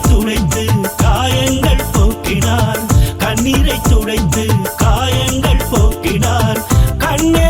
துடைத்து காயங்கள் போக்கினார். கண்ணீரை துடைத்து காயங்கள் போக்கினார். கண்ணே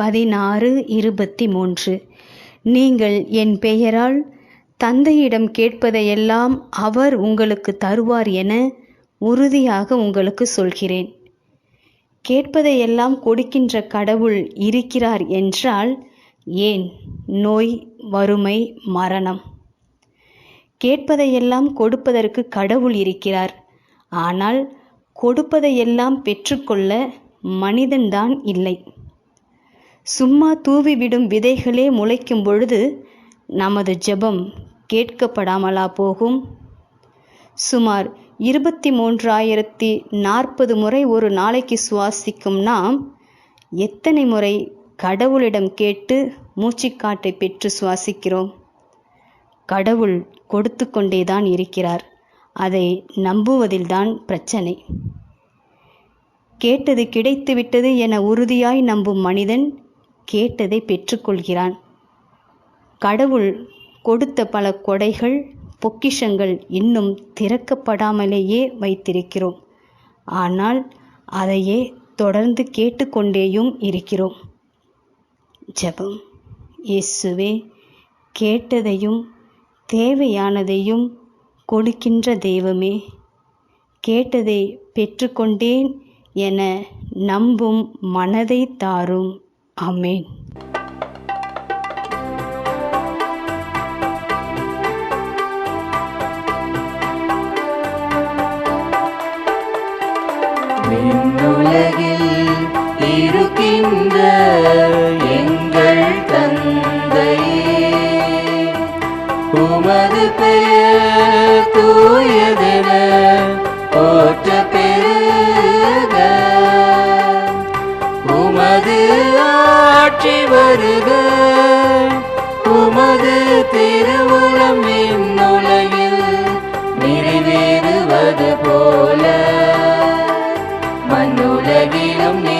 பதினாறு இருபத்தி மூன்று நீங்கள் என் பெயரால் தந்தையிடம் கேட்பதையெல்லாம் அவர் உங்களுக்கு தருவார் என உறுதியாக உங்களுக்கு சொல்கிறேன். கேட்பதையெல்லாம் கொடுக்கின்ற கடவுள் இருக்கிறார் என்றால் ஏன்? நோய் வறுமை மரணம். கேட்பதையெல்லாம் கொடுப்பதற்கு கடவுள் இருக்கிறார். ஆனால் கொடுப்பதையெல்லாம் பெற்றுக்கொள்ள மனிதன்தான் இல்லை. சும்மா தூவிவிடும் விதைகளே முளைக்கும் பொழுது நமது ஜெபம் கேட்கப்படாமலா போகும்? சுமார் இருபத்தி மூன்றாயிரத்தி நாற்பது முறை ஒரு நாளைக்கு சுவாசிக்கும் நாம் எத்தனை முறை கடவுளிடம் கேட்டு மூச்சுக்காட்டை பெற்று சுவாசிக்கிறோம்? கடவுள் கொடுத்து கொண்டேதான் இருக்கிறார். அதை நம்புவதில்தான் பிரச்சனை. கேட்டது கிடைத்துவிட்டது என உறுதியாய் நம்பும் மனிதன் கேட்டதை பெற்றுக்கொள்கிறான். கடவுள் கொடுத்த பல கொடைகள் பொக்கிஷங்கள் இன்னும் திறக்கப்படாமலேயே வைத்திருக்கிறோம். ஆனால் அதையே தொடர்ந்து கேட்டுக்கொண்டேயும் இருக்கிறோம். ஜெபம். இயேசுவே கேட்டதையும் தேவையானதையும் கொடுக்கின்ற தெய்வமே கேட்டதை பெற்றுக்கொண்டேன் என நம்பும் மனதை தாரும். ஆமென். விண்ணுலகில் இருக்கின்ற எங்கள் தந்தையே உமது பெயர் தூயதென ஆட்சி வருக. உமது திருவுளம் விண்ணுலகில் நிறைவேறுவது போல. மண்ணுலகிலும் நீ